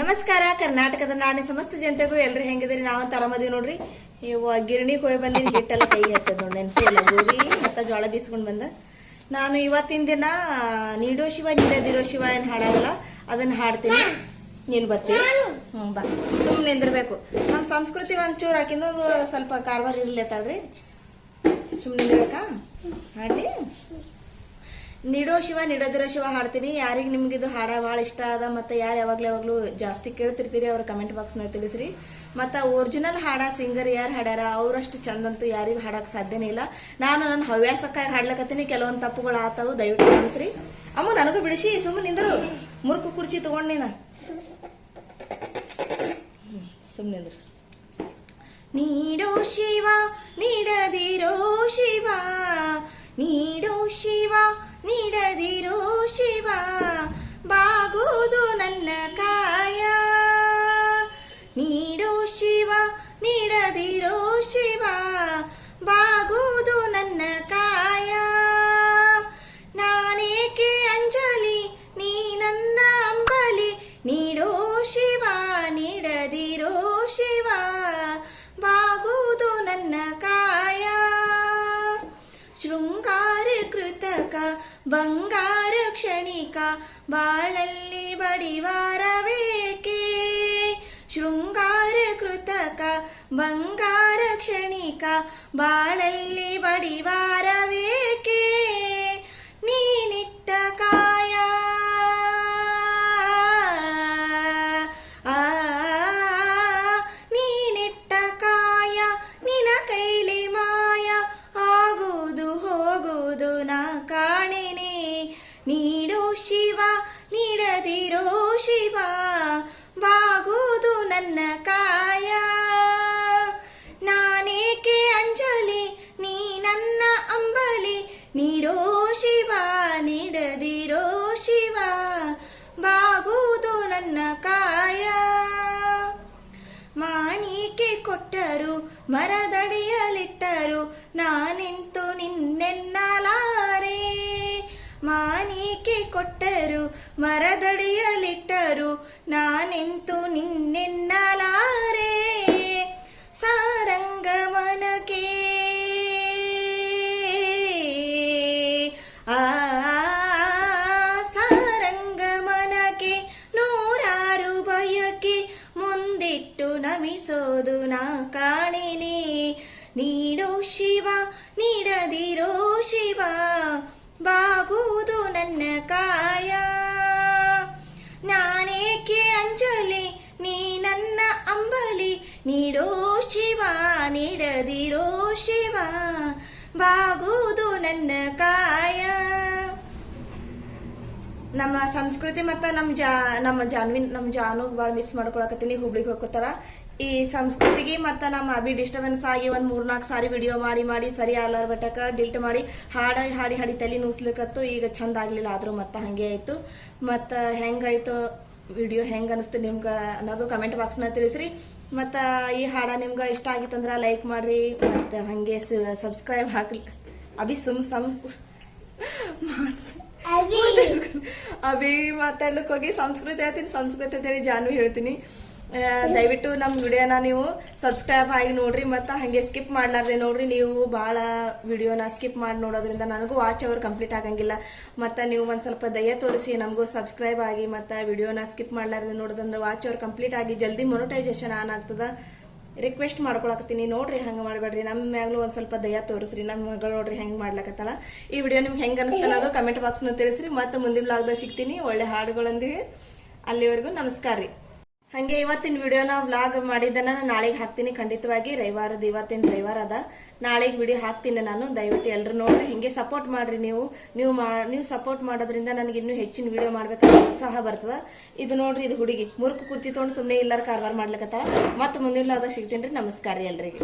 ನಮಸ್ಕಾರ, ಕರ್ನಾಟಕದ ನಾಡಿನ ಸಮಸ್ತ ಜನತೆಗೂ ಎಲ್ರು ಹೆಂಗಿದ್ರಿ ನಾವು ತರಮದಿ ನೋಡ್ರಿ. ನೀವು ಗಿರಣಿಗೆ ಹೋಗಿ ಬಂದಿದ್ದು ಹಿಟ್ಟೆಲ್ಲ ಕೈ ಹತ್ತದ ನೋಡಿ ನೆನಪೇ ಮತ್ತೆ ಜೋಳ ಬೀಸ್ಕೊಂಡು ಬಂದ. ನಾನು ಇವತ್ತಿನ ದಿನ, ನೀಡೋ ಶಿವ, ನೀಡದಿರೋ ಶಿವ ಏನು ಹಾಡಲ್ಲ ಅದನ್ನ ಹಾಡ್ತೀನಿ. ನೀನು ಬರ್ತೀನಿ ಹ್ಞೂ ಬಾ. ಸುಮ್ಮನೆ ನಿಂದಿರ್ಬೇಕು. ನಮ್ಮ ಸಂಸ್ಕೃತಿ ಒಂಚೂರು ಹಾಕಿಂದು ಅದು ಸ್ವಲ್ಪ ಕಾರ್ವಾರ ಇರ್ಲೇತಾಳ್ರಿ ಸುಮ್ಮನೆ ಹಾಡಲಿ? ನೀಡೋ ಶಿವ, ನೀಡೋದಿರೋ ಶಿವ ಹಾಡ್ತೀನಿ. ಯಾರಿಗೆ ನಿಮ್ಗೆ ಇದು ಹಾಡ ಭಾಳ ಇಷ್ಟ ಅದ ಮತ್ತು ಯಾರು ಯಾವಾಗಲೂ ಯಾವಾಗಲೂ ಜಾಸ್ತಿ ಕೇಳ್ತಿರ್ತೀರಿ ಅವ್ರ ಕಮೆಂಟ್ ಬಾಕ್ಸ್ನ ತಿಳಿಸ್ರಿ. ಮತ್ತು ಒರಿಜಿನಲ್ ಹಾಡ ಸಿಂಗರ್ ಯಾರು ಹಾಡ್ಯಾರ, ಅವರಷ್ಟು ಚಂದಂತೂ ಯಾರಿಗೂ ಹಾಡಕ್ಕೆ ಸಾಧ್ಯನೇ ಇಲ್ಲ. ನಾನು ನನ್ನ ಹವ್ಯಾಸಕ್ಕಾಗಿ ಹಾಡ್ಲಕತ್ತೀನಿ. ಕೆಲವೊಂದು ತಪ್ಪುಗಳು ಆತವು, ದಯವಿಟ್ಟು ಕ್ಷಮಿಸ್ರಿ. ಅಮ್ಮ, ನನಗೂ ಬಿಡಿಸಿ ಸುಮ್ಮನೆ ನಿಂದರು. ಮುರುಕು ಕುರ್ಚಿ ತಗೊಂಡೆ ನಾನು. ಸುಮ್ಮನೆ ನೀಡೋ ಶಿವ, ನೀಡದಿರೋ ಶಿವ, ನೀಡೋ ಶೃಂಗಾರ ಕೃತಕ ಬಂಗಾರ ಕ್ಷಣಿಕ ಬಾಳಲ್ಲಿ ಬಡಿವಾರವೇಕೆ ಶೃಂಗಾರ ಕೃತಕ ಬಂಗಾರ ಕ್ಷಣಿಕ ಬಾಳಲ್ಲಿ ಬಡಿವಾರವೇಕೆ ನೀಡೋ ಶಿವ ನೀಡದಿರೋ ಶಿವ ಬಾಗುವುದು ನನ್ನ ಕಾಯ ಮಾಣಿಕೆ ಕೊಟ್ಟರು ಮರದಡಿಯಲಿಟ್ಟರು ನಾನಿಂತು ನಿನ್ನೆನ್ನಲಾರೆ ಮಾಣಿಕೆ ಕೊಟ್ಟರು ಮರದಡಿಯಲಿಟ್ಟರು ನಾನಿಂತು ನಿನ್ನೆನ್ನಲಾರೆ ನೀಡದಿರೋ ಶಿವ, ಬಾಗುವುದು ನನ್ನ ಕಾಯ. ನಮ್ಮ ಸಂಸ್ಕೃತಿ ಮತ್ತು ನಮ್ಮ ಜಾ, ನಮ್ಮ ಜಾನ್ವಿನ್ ನಮ್ಮ ಜಾನು ಭಾಳ ಮಿಸ್ ಮಾಡ್ಕೊಳಕತ್ತೀನಿ, ಹುಬ್ಳಿಗೆ ಹೋಗ್ಕೋತಾರ. ಈ ಸಂಸ್ಕೃತಿಗೆ ಮತ್ತು ನಮ್ಮ ಅಭಿ ಡಿಸ್ಟರ್ಬೆನ್ಸ್ ಆಗಿ ಒಂದು ಮೂರ್ನಾಲ್ಕು ಸಾರಿ ವಿಡಿಯೋ ಮಾಡಿ ಮಾಡಿ, ಸರಿ ಆಲಾರ ಬಟಕ ಡಿಲ್ಟ್ ಮಾಡಿ ಹಾಡಿ ಹಾಡಿ ಹಾಡಿ ತಲೆ ನೂಸ್ಲಿಕ್ಕತ್ತು ಈಗ ಚಂದ ಆಗಲಿಲ್ಲ ಆದರೂ ಮತ್ತೆ ಹಾಗೆ ಆಯಿತು. ಮತ್ತು ಹೆಂಗಾಯ್ತು ವಿಡಿಯೋ ಹೆಂಗೆ ಅನಿಸ್ತು ನಿಮ್ಗೆ ಅನ್ನೋದು ಕಮೆಂಟ್ ಬಾಕ್ಸ್ನ ತಿಳಿಸ್ರಿ. ಮತ್ತು ಈ ಹಾಡ ನಿಮ್ಗೆ ಇಷ್ಟ ಆಗಿತ್ತಂದ್ರೆ ಲೈಕ್ ಮಾಡಿರಿ ಮತ್ತು ಹಾಗೆ ಸಬ್ಸ್ಕ್ರೈಬ್ ಹಾಕ್ಲಿ. ಅಭಿ ಸುಮ್ ಸಮ್ ಅಭಿ. ಮಾತಾಡ್ಲಿಕ್ಕೆ ಹೋಗಿ ಸಂಸ್ಕೃತಿ ಹೇಳ್ತೀನಿ ಸಂಸ್ಕೃತಿ ಅಂತೇಳಿ ಜಾನ್ವಿ ಹೇಳ್ತೀನಿ. ದಯವಿಟ್ಟು ನಮ್ಮ ವಿಡಿಯೋನ ನೀವು ಸಬ್ಸ್ಕ್ರೈಬ್ ಆಗಿ ನೋಡ್ರಿ ಮತ್ತು ಹಾಗೆ ಸ್ಕಿಪ್ ಮಾಡ್ಲಾರ್ದೆ ನೋಡ್ರಿ. ನೀವು ಭಾಳ ವಿಡಿಯೋನ ಸ್ಕಿಪ್ ಮಾಡಿ ನೋಡೋದ್ರಿಂದ ನನಗೂ ವಾಚ್ ಅವರ್ ಕಂಪ್ಲೀಟ್ ಆಗಂಗಿಲ್ಲ. ಮತ್ತು ನೀವು ಒಂದು ಸ್ವಲ್ಪ ದಯ ತೋರಿಸಿ ನಮಗೂ ಸಬ್ಸ್ಕ್ರೈಬ್ ಆಗಿ ಮತ್ತು ವಿಡಿಯೋನ ಸ್ಕಿಪ್ ಮಾಡ್ಲಾರ್ದೆ ನೋಡೋದಂದ್ರೆ ವಾಚ್ ಅವರ್ ಕಂಪ್ಲೀಟ್ ಆಗಿ ಜಲ್ದಿ ಮೊನಿಟೈಸೇಷನ್ ಆನ್ ಆಗ್ತದ. ರಿಕ್ವೆಸ್ಟ್ ಮಾಡ್ಕೊಳಕತ್ತೀನಿ. ನೋಡ್ರಿ ಹಂಗೆ ಮಾಡಬೇಡ್ರಿ. ನಮ್ಮ ಮ್ಯಾಗ್ಲೂ ಒಂದು ಸ್ವಲ್ಪ ದಯ ತೋರಿಸ್ರಿ. ನಮ್ಮ ಮಗಳು ನೋಡ್ರಿ ಹೆಂಗೆ ಮಾಡ್ಲಕತ್ತಲ್ಲ ಈ ವಿಡಿಯೋ ನಿಮ್ಗೆ ಹೆಂಗೆ ಅನಿಸ್ತಾ ಅದು ಕಮೆಂಟ್ ಬಾಕ್ಸ್ನ ತಿಳಿಸ್ರಿ. ಮತ್ತು ಮುಂದಿನ ಬ್ಲಾಗ್ದಾಗ ಸಿಗ್ತೀನಿ. ಒಳ್ಳೆ ಹಾಡುಗಳೊಂದಿಗೆ ಅಲ್ಲಿವರೆಗೂ ನಮಸ್ಕಾರ ರೀ. ಹಾಗೆ ಇವತ್ತಿನ ವಿಡಿಯೋನ ವ್ಲಾಗ್ ಮಾಡಿದ್ದನ್ನ ನಾನು ನಾಳೆಗೆ ಹಾಕ್ತೀನಿ. ಖಂಡಿತವಾಗಿ ರವಿವಾರದ ಇವತ್ತಿನ ರವಿವಾರ ಅದ. ನಾಳೆಗೆ ವಿಡಿಯೋ ಹಾಕ್ತೀನಿ ನಾನು. ದಯವಿಟ್ಟು ಎಲ್ಲರೂ ನೋಡ್ರಿ. ಹಿಂಗೆ ಸಪೋರ್ಟ್ ಮಾಡ್ರಿ ನೀವು. ನೀವು ಮಾ ನೀವು ಸಪೋರ್ಟ್ ಮಾಡೋದ್ರಿಂದ ನನಗೆ ಇನ್ನೂ ಹೆಚ್ಚಿನ ವಿಡಿಯೋ ಮಾಡ್ಬೇಕಂತ ಉತ್ಸಾಹ ಬರ್ತದ. ಇದು ನೋಡ್ರಿ, ಇದು ಹುಡುಗಿ. ಮುರುಕು ಕುರ್ಚಿ ತೊಗೊಂಡು ಸುಮ್ಮನೆ ಎಲ್ಲರೂ ಕಾರವಾರ ಮಾಡ್ಲಿಕ್ಕತ್ತಾರ ಮತ್ತೆ ಮುಂದಿನ ಲಾಗ ಸಿಗ್ತೀನಿ ರೀ. ನಮಸ್ಕಾರ ಎಲ್ರಿಗೆ.